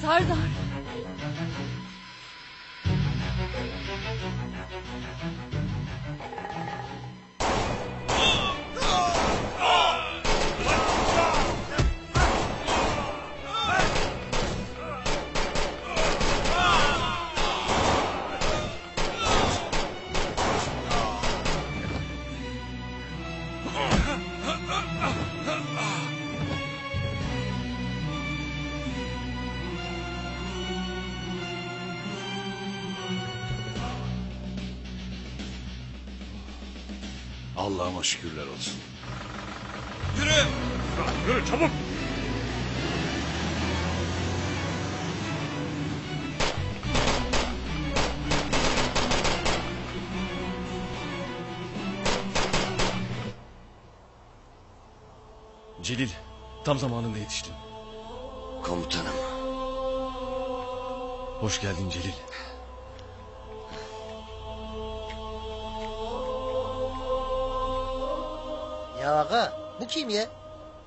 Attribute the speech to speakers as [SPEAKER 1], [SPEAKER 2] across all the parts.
[SPEAKER 1] Serdar.
[SPEAKER 2] Allah'ıma şükürler olsun.
[SPEAKER 3] Yürü çabuk.
[SPEAKER 4] Celil, tam zamanında yetiştin.
[SPEAKER 2] Komutanım.
[SPEAKER 4] Hoş geldin Celil.
[SPEAKER 5] Ya aga bu kim ya?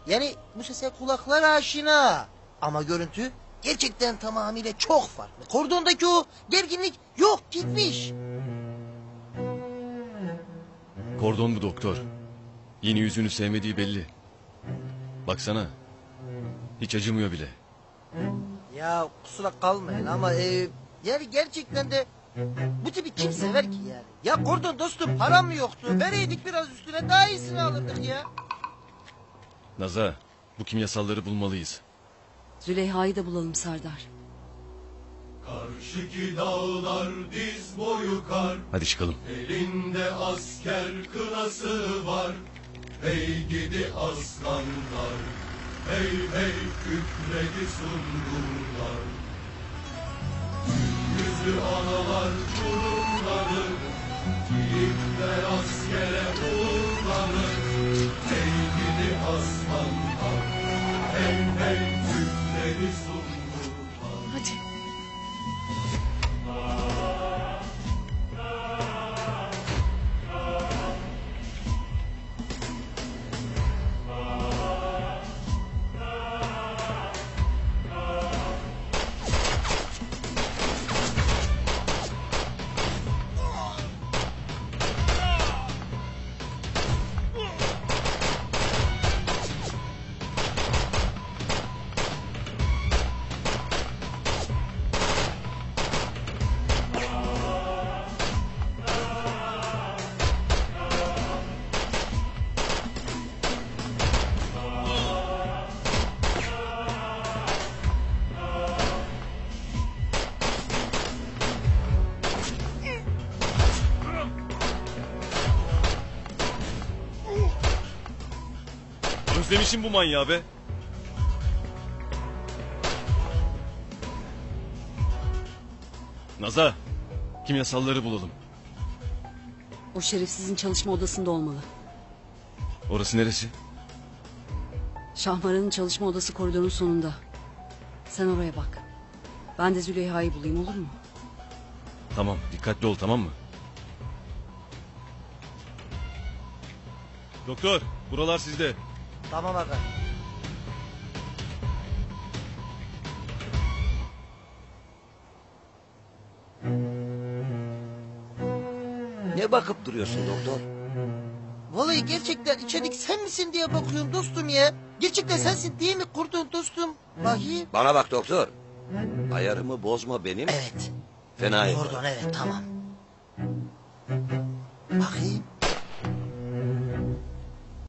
[SPEAKER 5] Yani bu sese kulaklar aşina. Ama görüntü gerçekten tamamıyla çok farklı. Kordondaki o gerginlik yok gitmiş.
[SPEAKER 4] Kordon bu doktor. Yeni yüzünü sevmediği belli. Baksana. Hiç acımıyor bile.
[SPEAKER 5] Ya kusura kalmayın ama e, yani gerçekten de bu tipi kim sever ki yani? Ya kordon dostum param mı yoktu? Vereydik biraz üstüne daha iyisini alırdık ya.
[SPEAKER 4] Naza, bu kimyasalları bulmalıyız.
[SPEAKER 1] Züleyha'yı da bulalım Serdar.
[SPEAKER 6] Karşıki dağlar diz boyu kar
[SPEAKER 4] Hadi çıkalım.
[SPEAKER 6] Elinde asker kınası var Hey gidi aslanlar Hey hey kükredi sungurlar Yüzlü analar burunlanır Yiğitler askere uğurlanır
[SPEAKER 4] Özlemişim bu manyağı be. Naza, kimyasalları bulalım.
[SPEAKER 1] O şerefsizin çalışma odasında olmalı.
[SPEAKER 4] Orası neresi?
[SPEAKER 1] Şahmaran'ın çalışma odası koridorun sonunda. Sen oraya bak. Ben de Züleyha'yı bulayım olur mu?
[SPEAKER 4] Tamam, dikkatli ol tamam mı? Doktor, buralar sizde.
[SPEAKER 5] Tamam aga.
[SPEAKER 2] Ne bakıp duruyorsun doktor?
[SPEAKER 5] Vallahi gerçekten içerik sen misin diye bakıyorum dostum ya. Gerçekten sensin değil mi kurdun dostum? Bakayım.
[SPEAKER 2] Bana bak doktor. Ayarımı bozma benim.
[SPEAKER 5] Evet.
[SPEAKER 2] Fena.
[SPEAKER 5] Kordon evet tamam.